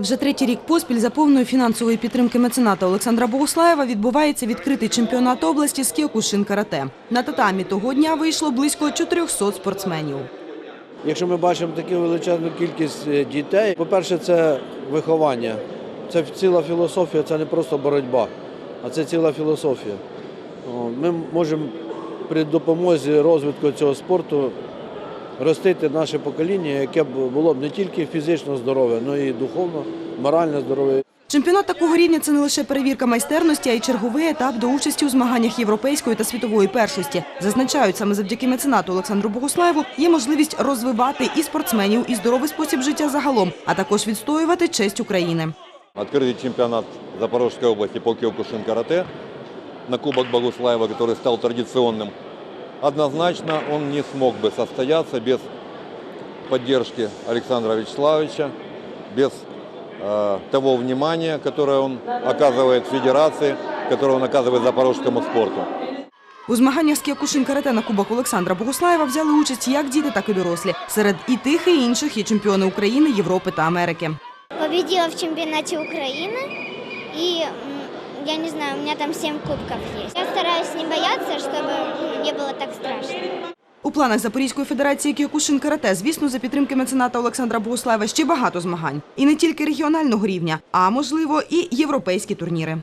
Вже третій рік поспіль за повної фінансової підтримки мецената Олександра Богуслаєва відбувається відкритий чемпіонат області з кіокушин карате. На татамі того дня вийшло близько 400 спортсменів. Якщо ми бачимо таку величезну кількість е, дітей, по-перше, це виховання. Це ціла філософія, це не просто боротьба, а це ціла філософія. Ми можемо при допомозі розвитку цього спорту ростити наше покоління, яке б було б не тільки фізично здорове, але й духовно, морально здорове. Чемпіонат такого рівня це не лише перевірка майстерності, а й черговий етап до участі у змаганнях європейської та світової першості. Зазначають, саме завдяки меценату Олександру Богуслаєву є можливість розвивати і спортсменів, і здоровий спосіб життя загалом, а також відстоювати честь України. Открытый чемпионат Запорожской области по киокушин карате на Кубок Богуслаева, который стал традиционным, однозначно он не смог бы состояться без поддержки Александра Вячеславовича, без э, того внимания, которое он оказывает федерации, которое он оказывает запорожскому спорту. У змаганнях з кіокушин карате на Кубок Олександра Богуслаєва взяли участь як діти, так і дорослі. Серед і тих, і інших є чемпіони України, Європи та Америки. Победила в чемпионате Украины. И м, я не знаю, у меня там 7 кубков есть. Я стараюсь не бояться, чтобы не было так страшно. У планах Запорізької федерації кіокушин карате, звісно, за підтримки мецената Олександра Богуслаєва ще багато змагань. І не тільки регіонального рівня, а можливо і європейські турніри.